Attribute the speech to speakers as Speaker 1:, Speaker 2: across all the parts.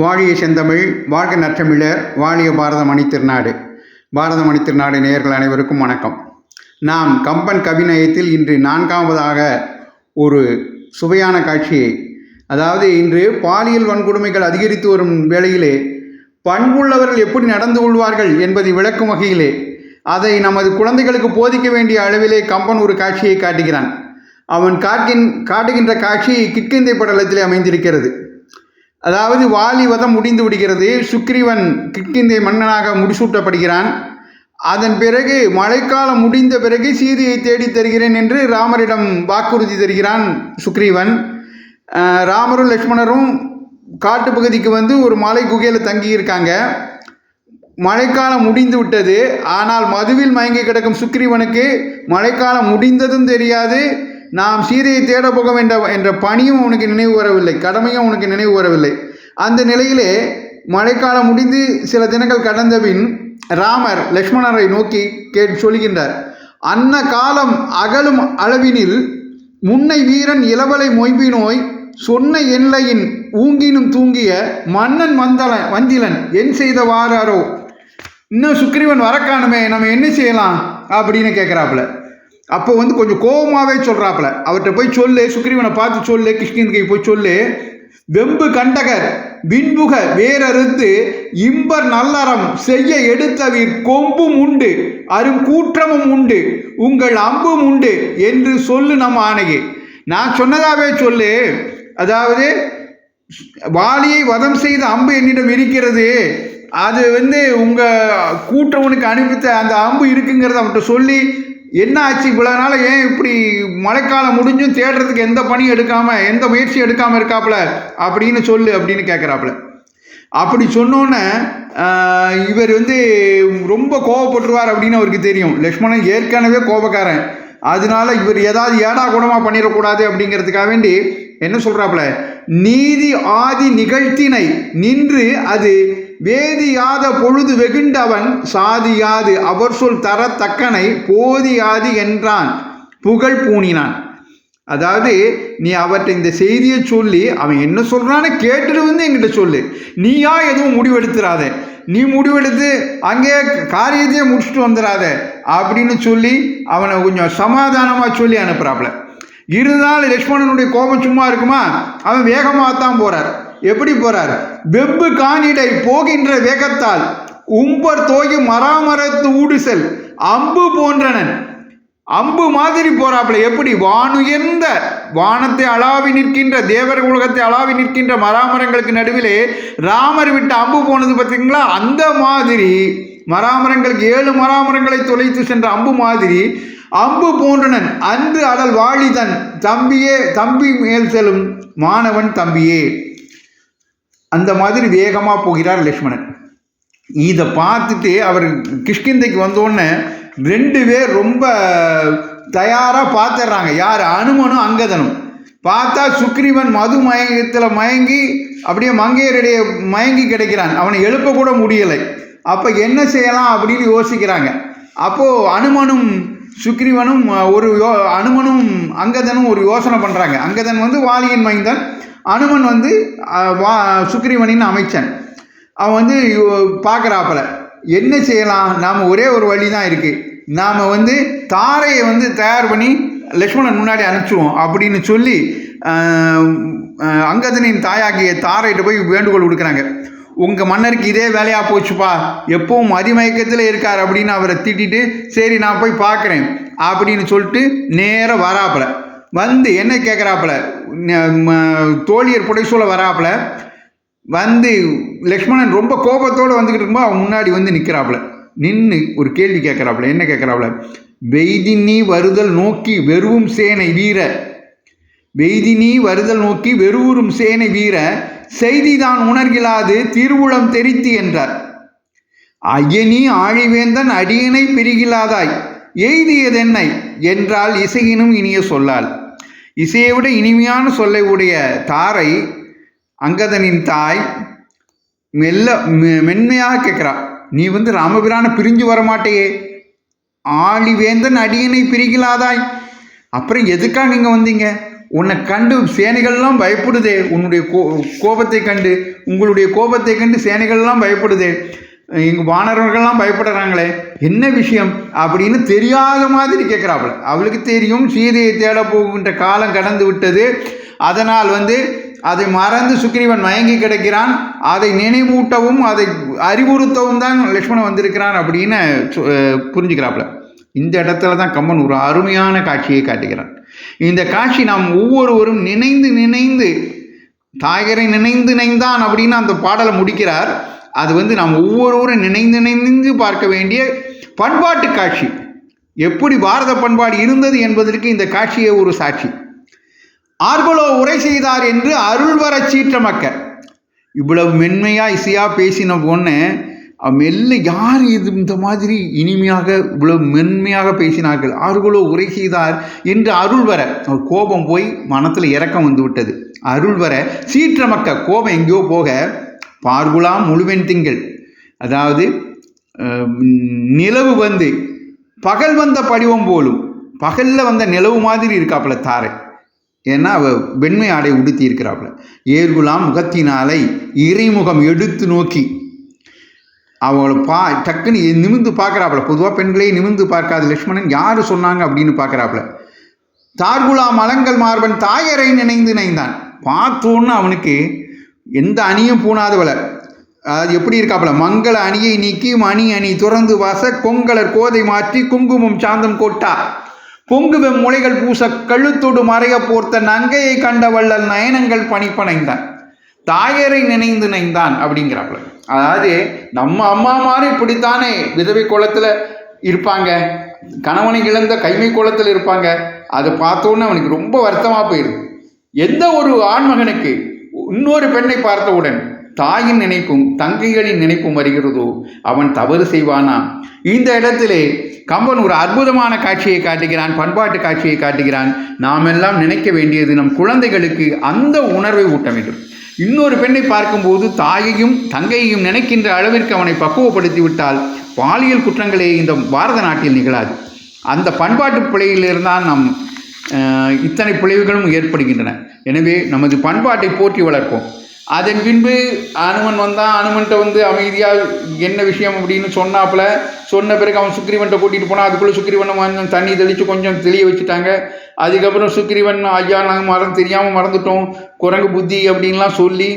Speaker 1: வாழிய செந்தமிழ் வாழ்க நற்றமிழர் வாழிய பாரத மணித்திருநாடு பாரத மணித்திருநாடு நேயர்கள் அனைவருக்கும் வணக்கம். நாம் கம்பன் கவிநயத்தில் இன்று நான்காவதாக ஒரு சுவையான காட்சியை அதாவது இன்று பாலியல் வன்கொடுமைகள் அதிகரித்து வரும் வேளையிலே பண்புள்ளவர்கள் எப்படி நடந்து கொள்வார்கள் என்பதை விளக்கும் வகையிலே அதை நமது குழந்தைகளுக்கு போதிக்க வேண்டிய அளவிலே கம்பன் ஒரு காட்சியை காட்டுகிறான். அவன் காட்டின் காட்டுகின்ற காட்சி கிட்கிந்தை படலத்திலே அமைந்திருக்கிறது. அதாவது வாலி வதம் முடிந்து விடுகிறது. சுக்ரீவன் கிட்கிந்தை மன்னனாக முடிசூட்டப்படுகிறான். அதன் பிறகு மழைக்காலம் முடிந்த பிறகு சீதையை தேடித் தருகிறேன் என்று ராமரிடம் வாக்குறுதி தருகிறான் சுக்ரீவன். ராமரும் லக்ஷ்மணரும் காட்டு பகுதிக்கு வந்து ஒரு மலை குகையில் தங்கியிருக்காங்க. மழைக்காலம் முடிந்து விட்டது. ஆனால் மதுவில் மயங்கி கிடக்கும் சுக்ரீவனுக்கு மழைக்காலம் முடிந்ததும் தெரியாது. நாம் சீதையை தேட போக வேண்டாம் என்ற பணியும் உனக்கு நினைவு வரவில்லை கடமையும் உனக்கு நினைவு வரவில்லை. அந்த நிலையிலே மழைக்காலம் முடிந்து சில தினங்கள் கடந்த பின் ராமர் லக்ஷ்மணரை நோக்கி கே சொல்கின்றார் அன்ன காலம் அகலும் அளவினில் முன்னை வீரன் இளவலை மொய்பினோய் சொன்ன எல்லையின் ஊங்கினும் தூங்கிய மன்னன் வந்தல வந்திலன் என் செய்தவாறாரோ இன்னும் சுக்ரீவன் வரக்கானுமே நம்ம என்ன செய்யலாம்? அப்படின்னு கேட்குறாப்புல. அப்போ வந்து கொஞ்சம் கோபமாகவே சொல்கிறாப்புல அவர்கிட்ட போய் சொல்லு சுக்ரீவனை பார்த்து சொல்லு கிருஷ்ணகிரிக்கு போய் சொல்லு. வெம்பு கண்டகர் விண்புக வேறறுத்து இம்பர் நல்லறம் செய்ய எடுத்தவீர் கொம்பும் உண்டு அரும் கூற்றமும் உண்டு உங்கள் அம்பும் உண்டு என்று சொல்லு நம்ம ஆணையே. நான் சொன்னதாகவே சொல்லு. அதாவது வாலியை வதம் செய்த அம்பு என்னிடம் இருக்கிறது. அது வந்து உங்கள் கூட்டவனுக்கு அனுப்பித்த அந்த அம்பு இருக்குங்கிறத அவன்கிட்ட சொல்லி என்ன ஆச்சு இவ்வளோ நாள்? ஏன் இப்படி மழைக்காலம் முடிஞ்சும் தேடுறதுக்கு எந்த பணியும் எடுக்காமல் எந்த முயற்சியும் எடுக்காமல் இருக்காப்புல? அப்படின்னு சொல்லு அப்படின்னு கேட்குறாப்புல அப்படி சொன்னோன்னே இவர் வந்து ரொம்ப கோவப்பட்டுருவார் அப்படின்னு அவருக்கு தெரியும். லக்ஷ்மணன் ஏற்கனவே கோபக்காரன். அதனால இவர் ஏதாவது ஏடா கூடமாக பண்ணிடக்கூடாது அப்படிங்கிறதுக்காக வேண்டி என்ன சொல்கிறாப்புல நீதி ஆதி நிகழ்த்தினை நின்று அது வேதியாத பொழுது வெகுண்டவன் சாதியாது. அவர் சொல் தரத்தக்கனை போதியாது என்றான். புகழ் பூணினான். அதாவது நீ அவர்கிட்ட இந்த செய்தியை சொல்லி அவன் என்ன சொல்கிறான்னு கேட்டுட்டு வந்து என்கிட்ட சொல்லு. நீயா எதுவும் முடிவெடுத்துறாத. நீ முடிவெடுத்து அங்கே காரியத்தையே முடிச்சுட்டு வந்துடாத அப்படின்னு சொல்லி அவனை கொஞ்சம் சமாதானமாக சொல்லி அனுப்புகிறாப்புல இருந்தாலும் லக்ஷ்மணனுடைய கோபம் சும்மா இருக்குமா? அவன் வேகமாக தான் போகிறார் எப்படி போகிறார் வெப்பு காணிடை போகின்ற வேகத்தால் உம்பர் தோகி மராமரத்து ஊடுசல் அம்பு போன்றனன். அம்பு மாதிரி போறாப்புல எப்படி? வானுயர்ந்த வானத்தை அளாவி நிற்கின்ற தேவர் உலகத்தை அளாவி நிற்கின்ற மராமரங்களுக்கு நடுவிலே ராமர் விட்டு அம்பு போனது பார்த்தீங்களா அந்த மாதிரி மராமரங்களுக்கு ஏழு மராமரங்களை தொலைத்து சென்ற அம்பு மாதிரி அம்பு போன்றனன். அன்று அடல் வாழிதன் தம்பியே தம்பி மேல் செல்லும் மாணவன் தம்பியே. அந்த மாதிரி வேகமாக போகிறார் லக்ஷ்மணன். இதை பார்த்துட்டு அவர் கிஷ்கிந்தைக்கு வந்தோடனே ரெண்டு பேர் ரொம்ப தயாராக பார்த்துடுறாங்க. யார்? அனுமனும் அங்கதனும். பார்த்தா சுக்ரீவன் மது மயங்கத்தில் மயங்கி அப்படியே மங்கையருடைய மயங்கி கிடைக்கிறான். அவனை எழுப்ப கூட முடியலை. அப்போ என்ன செய்யலாம் அப்படின்னு யோசிக்கிறாங்க. அப்போது அனுமனும் சுக்ரீவனும் ஒரு யோ அனுமனும் அங்கதனும் ஒரு யோசனை பண்ணுறாங்க அங்கதன் வந்து வாலியின் மைந்தன். அனுமன் வந்து வா சுக்ரீவனின் அமைச்சன். அவன் வந்து பார்க்குறாப்புல. என்ன செய்யலாம்? நாம் ஒரே ஒரு வழி தான் இருக்குது நாம் வந்து தாரையை வந்து தயார் பண்ணி லக்ஷ்மணன் முன்னாடி அனுப்பிச்சுவோம் அப்படின்னு சொல்லி அங்கதனின் தாயாகிய தாரைகிட்ட போய் வேண்டுகோள் கொடுக்குறாங்க உங்கள் மன்னருக்கு இதே வேலையாக போச்சுப்பா. எப்பவும் மதிமயக்கத்தில் இருக்கார் அப்படின்னு அவரை திட்டிட்டு சரி நான் போய் பார்க்குறேன் அப்படின்னு சொல்லிட்டு நேராக வராப்புல. வந்து என்ன கேட்குறாப்புல தோழியர் புடைசூழ வராப்புல. வந்து லக்ஷ்மணன் ரொம்ப கோபத்தோடு வந்துக்கிட்டு இருக்கும்போது அவன் முன்னாடி வந்து நிற்கிறாப்புல நின்று ஒரு கேள்வி கேட்குறாப்புல என்ன கேட்குறாப்புல வெய்தினி வருதல் நோக்கி வெறுவும் சேனை வீர. வெய்தினி வருதல் நோக்கி வெறுவுறும் சேனை வீர. செய்திதான் உணர்கிலாது திருவுளம் தெரித்து என்றார். ஐயனி ஆழிவேந்தன் அடியனை பிரிகிலாதாய். எய்தியதென்னை என்றால் இசையினும் இனிய சொல்லால். இசையை விட இனிமையான சொல்லை உடைய தாரை அங்கதனின் தாய் மெல்ல மெ- மென்மையாக கேட்குறா. நீ வந்து ராமபிரானை பிரிஞ்சு வரமாட்டேயே. ஆழிவேந்தன் அடியனை பிரிக்கலாதாய் அப்புறம் எதுக்காக இங்கே வந்தீங்க? உன்னை கண்டு சேனைகள்லாம் பயப்படுதே. உன்னுடைய கோ கோபத்தை கண்டு உங்களுடைய கோபத்தை கண்டு சேனைகள்லாம் பயப்படுதே. இங்கே வானரர்கள்லாம் பயப்படுறாங்களே என்ன விஷயம்? அப்படின்னு தெரியாத மாதிரி கேட்குறாப்புல அவளுக்கு தெரியும் சீதையை தேட போகின்ற காலம் கடந்து விட்டது. அதனால் வந்து அதை மறந்து சுக்ரீவன் மயங்கி கிடக்கிறான். அதை நினைவூட்டவும் அதை அறிவுறுத்தவும் தான் லக்ஷ்மணன் வந்திருக்கிறான் அப்படின்னு புரிஞ்சுக்கிறாப்புல. இந்த இடத்துல தான் கம்மன் ஒரு அருமையான காட்சியை காட்டுகிறான். இந்த காட்சி நாம் ஒவ்வொருவரும் நினைந்து நினைந்து தாயரை நினைந்து நினைந்தான் அப்படின்னு அந்த பாடலை முடிக்கிறார். அது வந்து நாம் ஒவ்வொருவரும் நினைந்து நினைந்து பார்க்க வேண்டிய பண்பாட்டு காட்சி. எப்படி பாரத பண்பாடு இருந்தது என்பதற்கு இந்த காட்சியே ஒரு சாட்சி. ஆர்வலோ உரை செய்தார் என்று அருள்வர சீற்றமக்க. இவ்வளவு மென்மையா இசையா பேசின பொண்ணு மெல்ல யார் இது இந்த மாதிரி இனிமையாக இவ்வளவு மென்மையாக பேசினார்கள். ஆறுகளோ உரை செய்தார் என்று அருள் வர அவர் கோபம் போய் மனத்தில் இறக்கம் வந்து விட்டது. அருள் வர சீற்றமக்க கோபம் எங்கேயோ போக பார்குலாம் முழுவெண் திங்கள். அதாவது நிலவு வந்து பகல் வந்த படிவம் போலும் பகலில் வந்த நிலவு மாதிரி இருக்காப்புல தாரை. ஏன்னா அவ வெண்மை ஆடை உடுத்தி இருக்கிறாப்புல. ஏர்குலாம் முகத்தினாலை இறைமுகம் எடுத்து நோக்கி அவளை பா டக்குன்னு நிமிந்து பார்க்குறாப்புல. பொதுவாக பெண்களே நிமிந்து பார்க்காத. லக்ஷ்மணன் யார் சொன்னாங்க அப்படின்னு பார்க்குறாப்புல. தார்குலா மலங்கள் மார்பன் தாயரை நினைந்து நினைந்தான் பார்த்தோன்னு அவனுக்கு எந்த அணியும் பூணாதவள அது எப்படி இருக்காப்புல? மங்கள அணியை நீக்கி மணி அணி துறந்து வாச கொங்கலர் கோதை மாற்றி குங்குமம் சாந்தம் கொட்டா. பொங்குவெம் முளைகள் பூச கழுத்தொடு மறைய போர்த்த நங்கையை கண்ட வள்ளல் நயனங்கள் பணிப்பனைந்தான் தாயரை நினைந்து நைந்தான் அப்படிங்கிறாப்புல. அதாவது நம்ம அம்மா மாதிரி இப்படித்தானே விதவை குளத்தில் இருப்பாங்க. கணவனை இழந்த கைமை குளத்தில் இருப்பாங்க. அதை பார்த்தோன்னே அவனுக்கு ரொம்ப வருத்தமாக போயிடுது எந்த ஒரு ஆண்மகனுக்கு இன்னொரு பெண்ணை பார்த்தவுடன் தாயின் நினைப்பும் தங்கைகளின் நினைப்பும் வருகிறதோ அவன் தவறு செய்வானா? இந்த இடத்திலே கம்பன் ஒரு அற்புதமான காட்சியை காட்டுகிறான் பண்பாட்டு காட்சியை காட்டுகிறான். நாம் எல்லாம் நினைக்க வேண்டியது நம் குழந்தைகளுக்கு அந்த உணர்வை ஊட்ட வேண்டும். இன்னொரு பெண்ணை பார்க்கும்போது தாயையும் தங்கையையும் நினைக்கின்ற அளவிற்கு அவனை பக்குவப்படுத்தி விட்டால் பாலியல் குற்றங்களே இந்த பாரத நாட்டில் நிகழாது. அந்த பண்பாட்டு பிழையிலிருந்தான் நம் இத்தனை பிழைவுகளும் ஏற்படுகின்றன. எனவே நமது பண்பாட்டை போற்றி வளர்ப்போம். அதன் பின்பு அனுமன் வந்தான் அனுமன்ட்ட வந்து அமைதியாக என்ன விஷயம் அப்படின்னு சொன்னாப்புல சொன்ன பிறகு அவன் சுக்ரீவன்ட்ட கூட்டிகிட்டு போனான் அதுக்குள்ளே சுக்ரீவனை கொஞ்சம் தண்ணி தெளித்து கொஞ்சம் தெளிய வச்சுட்டாங்க. அதுக்கப்புறம் சுக்ரீவன் ஐயா நாங்கள் மறந்து தெரியாமல் மறந்துட்டோம். குரங்கு புத்தி அப்படின்லாம் சொல்லி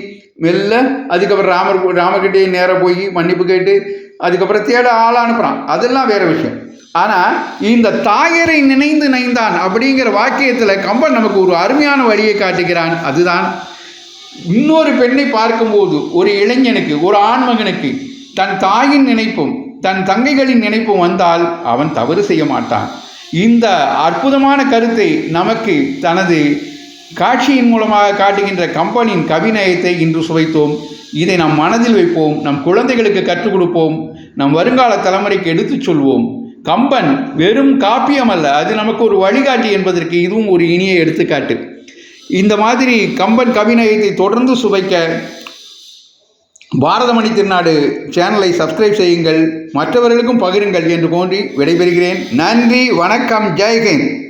Speaker 1: மெல்ல அதுக்கப்புறம் ராமர் ராமகிட்டே நேராக போய் மன்னிப்பு கேட்டு அதுக்கப்புறம் தேட ஆளாக அனுப்புகிறான் அதெல்லாம் வேற விஷயம். ஆனால் இந்த தாயரை நினைந்து நைந்தான் அப்படிங்கிற வாக்கியத்தில் கம்பன் நமக்கு ஒரு அருமையான வழியை காட்டுகிறான். அதுதான் இன்னொரு பெண்ணை பார்க்கும்போது ஒரு இளைஞனுக்கு ஒரு ஆண்மகனுக்கு தன் தாயின் நினைப்பும் தன் தங்கைகளின் நினைப்பும் வந்தால் அவன் தவறு செய்ய மாட்டான். இந்த அற்புதமான கருத்தை நமக்கு தனது காட்சியின் மூலமாக காட்டுகின்ற கம்பனின் கவிநயத்தை இன்று சுவைத்தோம். இதை நம் மனதில் வைப்போம் நம் குழந்தைகளுக்கு கற்றுக் கொடுப்போம் நம் வருங்கால தலைமுறைக்கு எடுத்துச் சொல்வோம். கம்பன் வெறும் காப்பியம் அல்ல அது நமக்கு ஒரு வழிகாட்டி என்பதற்கு இதுவும் ஒரு இனிய எடுத்துக்காட்டு. இந்த மாதிரி கம்பன் கவிநயத்தை தொடர்ந்து சுவைக்க பாரதமணி திருநாடு சேனலை சப்ஸ்கிரைப் செய்யுங்கள் மற்றவர்களுக்கும் பகிருங்கள் என்று கோன்றி விடைபெறுகிறேன். நன்றி வணக்கம் ஜெய்ஹிந்த்